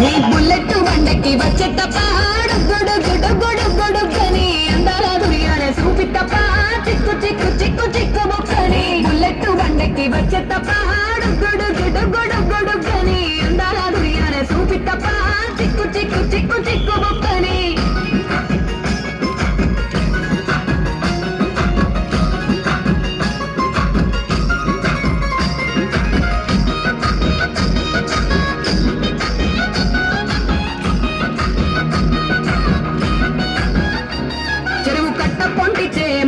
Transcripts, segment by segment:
నీ బుల్లెట్ బండకి వచ్చేటప్ప గుడు గుడు గుడు గుడు కని అందర దురియాలే చూపిట్టప్ప చిక్కు చిక్కు చిక్కు చిక్కు బొక్కని. బుల్లెట్ బండకి వచ్చేటప్ప గుడు గుడు గుడు గుడు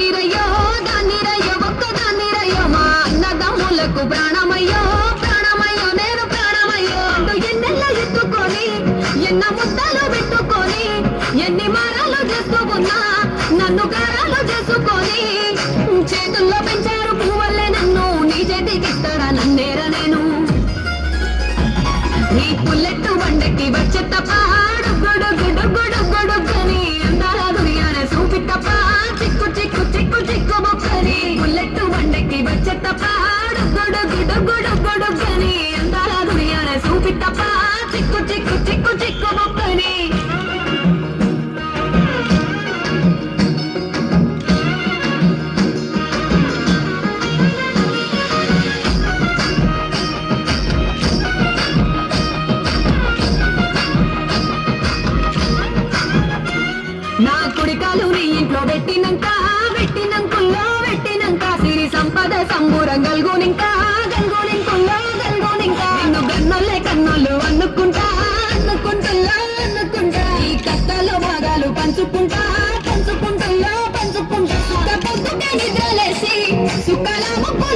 நிறையா సంబూరం గల్గునింకా గల్గునింకుల్లో గల్గునింకా. నిన్ను గన్నోళ్ళే కన్నోళ్ళు అన్నుకుంటా అన్నుకుంటుల్లో అన్నుకుంటా ఈ కష్టాలు భాగాలు పంచుకుంటా పంచుకుంటుల్లో పంచుకుంటా. నిద్రలేసి సుఖాల ముక్కు